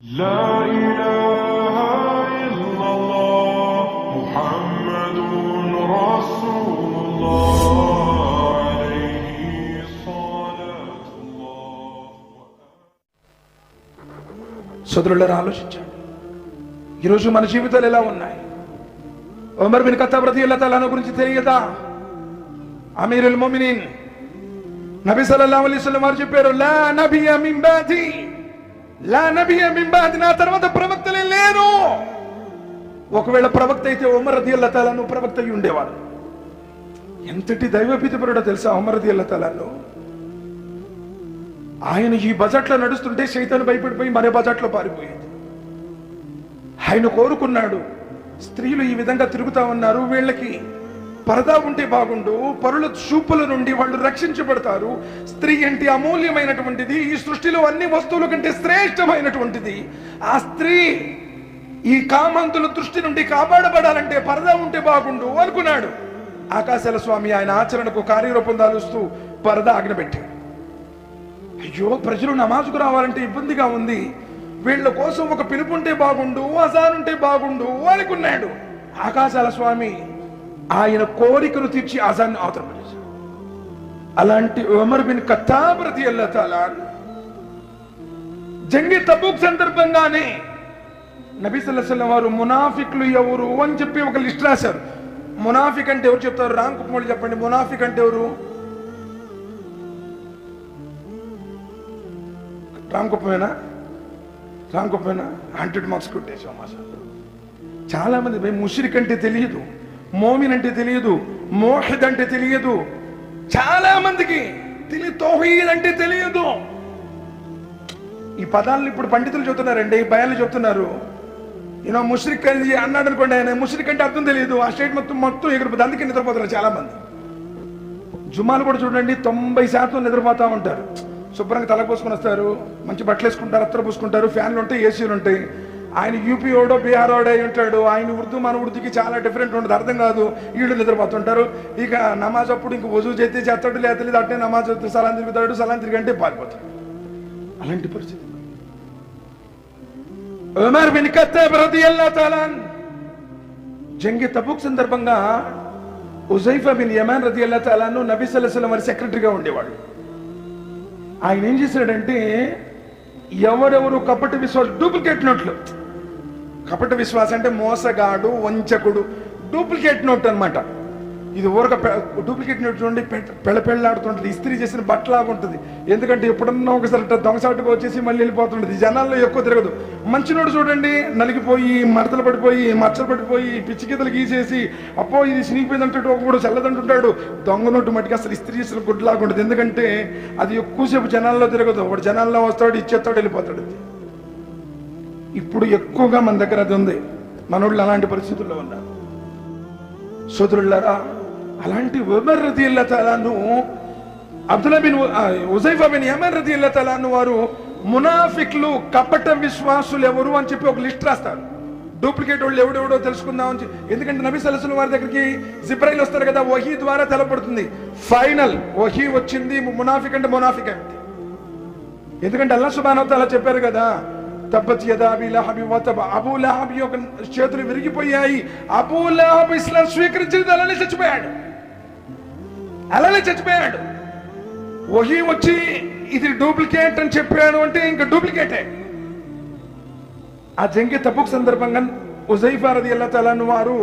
لا إله إلا الله محمد رسول الله عليه صلاة الله సోదరులారా ఆలోచించండి ఈరోజు మన జీవితాలు ఎలా ఉన్నాయి ఉమర్ బిన్ ఖత్తాబ్ రదియల్లాహు తఆలా గురించి తెలియదా అమీరుల్ ముమినీన్ నబీ సల్లల్లాహు అలైహి వసల్లం వారు చెప్పారు లా నబియ మిన్ బాది లా నబియ మిన్ నా తర్వాత ప్రవక్తలే లేరు. ఒకవేళ ప్రవక్త అయితే ఉమరది అల్లతాలను ప్రవక్త అయి ఉండేవాడు. ఎంతటి దైవపితపరుడో తెలుసా ఉమరది అల్లతాలను ఆయన ఈ బజెట్లో నడుస్తుంటే సైతాన్ని భయపడిపోయి మరే బజెట్లో పారిపోయింది ఆయన కోరుకున్నాడు స్త్రీలు ఈ విధంగా తిరుగుతా ఉన్నారు వీళ్ళకి పరదా ఉంటే బాగుండు పరుల చూపుల నుండి వాళ్ళు రక్షించబడతారు. స్త్రీ అంటే అమూల్యమైనటువంటిది ఈ సృష్టిలో అన్ని వస్తువుల కంటే శ్రేష్టమైనటువంటిది. ఆ స్త్రీ ఈ కామంతుల దృష్టి నుండి కాపాడబడాలంటే పరదా ఉంటే బాగుండు అనుకున్నాడు. ఆకాశాల స్వామి ఆయన ఆచరణకు కార్యరూపం దాలుస్తూ పరదా ఆజ్ఞపెట్టాడు అయ్యో ప్రజలు నమాజుకు రావాలంటే ఇబ్బందిగా ఉంది. వీళ్ళ కోసం ఒక పిలుపుంటే బాగుండు అజానుంటే బాగుండు అనుకున్నాడు. ఆకాశాల స్వామి ఆయన కోరికను తీర్చి అజాన్ అవతరపడేశాడు అలాంటి ఉమర్ బిన్ ఖత్తాబ్ రదియల్లాహు తాలా జంగి తబూక్ సందర్భంగానే నబీ సల్లం వారు మునాఫిక్లు ఎవరు అని చెప్పి ఒక లిస్ట్ రాశారు. మునాఫిక్ అంటే ఎవరు చెప్తారు? రామ్ కుమార్ చెప్పండి. మునాఫిక్ అంటే ఎవరు? రామ్ కుప్పమేనా రామ్ కుప్పమేనా హండ్రెడ్ మార్క్స్ కొట్టేసాం మా సార్ చాలా మంది భయ్ ముషిరిక్ అంటే తెలియదు. మోమిన్ అంటే తెలియదు మోహిద్ అంటే తెలియదు చాలా మందికి తెలియ తోహీద్ అంటే తెలియదు. ఈ పదాలను ఇప్పుడు పండితులు చెబుతున్నారండి ఈ భయాలు చెప్తున్నారు ఈయన ముష్రిక్ అని అన్నాడు అనుకోండి ఆయన ముష్రిక్ అంటే అర్థం తెలియదు. ఆ స్టేట్ మొత్తం మొత్తం ఎగిరిపోతుంది అందుకే నిద్రపోతున్నారు చాలా మంది. జుమాలు కూడా చూడండి తొంభై శాతం నిద్రపోతా ఉంటారు. శుభ్రంగా తల పోసుకొని వస్తారు మంచి బట్టలు వేసుకుంటారు అత్తరు పూసుకుంటారు ఫ్యాన్లు ఉంటాయి ఏసీలు ఉంటాయి. ఆయన యూపీ ఓడో బీహార్ ఓడో ఉంటాడు. ఆయన ఉర్దూ మన ఉర్దూకి చాలా డిఫరెంట్ ఉంటుంది అర్థం కాదు. వీళ్ళు నిద్రపోతుంటారు. ఇక నమాజ్ అప్పుడు ఇంక వజూ చేస్తే చేస్తాడు లేదా తెలియదు అట్టే నమాజ్ సలాం తిరుగుతాడు సలాం తిరిగంటే పారిపోతాడు. అలాంటి పరిస్థితి. ఉమర్ బిన్ ఖత్తాబ్ రదియల్లాహు తాలా జంగి తబుక్ సందర్భంగా ఉజైఫా బిన్ యమాన్ రదియల్లాహు తాలాను నబీ సల్లల్లాహు అలైహి వారి సెక్రటరీగా ఉండేవాడు. ఆయన ఏం చేశాడంటే ఎవరెవరు కపట విశ్వాసం డూప్లికేట్ నోట్లు. కపట విశ్వాసం అంటే మోసగాడు వంచకుడు. డూప్లికేట్ నోట్ అనమాట ఇది ఊరక డూప్లికేట్ నోట్ చూడండి పె- పెళ్ళ పెళ్ళాడుతుంటుంది ఇస్త్రీ చేసిన బట్టలాగా ఉంటుంది. ఎందుకంటే ఎప్పుడన్నా ఒకసారి దొంగసాటుగా వచ్చేసి మళ్ళీ వెళ్ళిపోతుంటుంది. జనాల్లో ఎక్కువ తిరగదు. మంచి నోడు చూడండి నలిగిపోయి మడతలు పడిపోయి మచ్చలు పడిపోయి పిచ్చి గీతలు గీసేసి అప్పో ఇది చినిగిపోయింది అంటాడు ఒకడు చల్లదంటుంటాడు. దొంగ నోటు మట్టికి అసలు ఇస్త్రీ చేసిన గుడ్లాగా ఉంటుంది ఎందుకంటే అది ఎక్కువసేపు జనాల్లో తిరగదు. ఒకడు జనాల్లో వస్తాడు ఇచ్చేస్తాడు వెళ్ళిపోతాడు. ఇప్పుడు ఎక్కువగా మన దగ్గర అది ఉంది. మనోళ్ళు అలాంటి పరిస్థితుల్లో ఉన్నారు. సోదరులారా అలాంటి ఉమర్ రదియల్లా తలాను అబ్దుల్లా బిన్ ఉ- ఉజైఫా బిన్ యమన్ తలాను వారు మునాఫిక్లు కపట విశ్వాసులు ఎవరు అని చెప్పి ఒక లిస్ట్ రాస్తారు. డూప్లికేట్ వాళ్ళు ఎవడెవడో తెలుసుకుందాం అని ఎందుకంటే నబీ సలసులు వారి దగ్గరికి జిబ్రైల్ వస్తారు కదా వహీ ద్వారా తెలపడుతుంది ఫైనల్ వహీ వచ్చింది మునాఫిక్ అంటే మునాఫిక్ అంటే. ఎందుకంటే అల్లా సుబానవత అలా చెప్పారు కదా తబ్బత్ యదాబి లహబి వతబ అబూ లహబ్ యొక్క చేతులు విరిగిపోయాయి. అబూ లహబ్ ఇస్లాం స్వీకరించింది అలానే చచ్చిపోయాడు. అలానే చచ్చిపోయాడు. వహీ వచ్చి ఇది డూప్లికేట్ అని చెప్పాడు అంటే ఇంకా డూప్లికేటే. ఆ జంగి తప్పుకు సందర్భంగా ఉజైఫా రది అల్లా తలాను వారు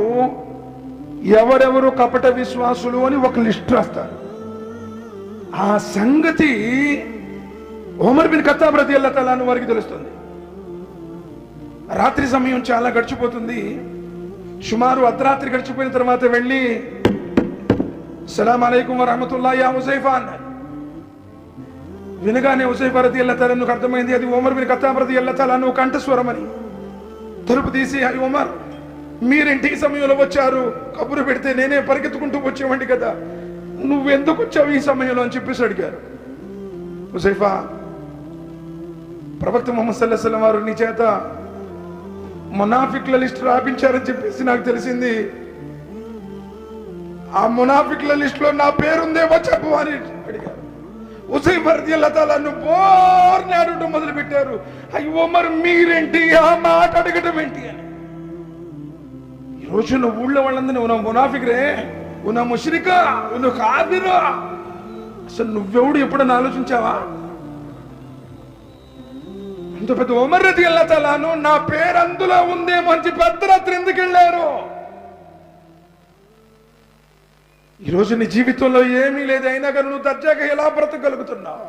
ఎవరెవరు కపట విశ్వాసులు అని ఒక లిస్ట్ రాస్తారు. ఆ సంగతి ఓమర్ బిన్ ఖత్తాబ్ రది అల్లా తలాను వారికి తెలుస్తుంది. రాత్రి సమయం చాలా గడిచిపోతుంది. సుమారు అర్ధరాత్రి గడిచిపోయిన తర్వాత వెళ్ళి సలాం అలైకుం వరహమతుల్లా యా హుజైఫా అన్నారు వినగానే హుజైఫా రతి అల్లా అర్థమైంది అది ఉమర్ బిన్ ఖత్తాబ్ రది అల్లా కంఠస్వరం అని తలుపు తీసి అయ్యి ఉమర్ మీరేంటి ఈ సమయంలో వచ్చారు కబురు పెడితే నేనే పరిగెత్తుకుంటూ వచ్చేవండి కదా నువ్వు ఎందుకు వచ్చావు ఈ సమయంలో అని చెప్పేసి అడిగారు హుసైఫా ప్రవక్త ముహమ్మద్ సల్లాహం వారు నీ చేత మునాఫిక్ల లిస్ట్ రాపించారని చెప్పేసి నాకు తెలిసింది. ఆ మునాఫిక్ల లిస్టులో నా పేరుందేమో చెప్పు అని అడిగారు. ఉసై రదియల్లా తాలాను బోర్ని ఆడటం మొదలు పెట్టారు అయ్యో మరి మీరేంటి? ఆ మాట అడగటం ఏంటి అని. ఈరోజు నువ్వు ఊళ్ళో వాళ్ళందరినీ ఉన్న మునాఫిక్రే ఉన్న ముషరికా నువ్వు కాదిరా అసలు నువ్వెవడు? ఎప్పుడన్నా ఆలోచించావా? అంత పెద్ద ఉమర్ రతి తలాను నా పేరు అందులో ఉందేమో అని చెప్పి అర్ధరాత్రి ఎందుకు వెళ్ళారు? ఈరోజు నీ జీవితంలో ఏమీ లేదు అయినా కానీ నువ్వు దర్జాగా ఎలా బ్రతకగలుగుతున్నావు?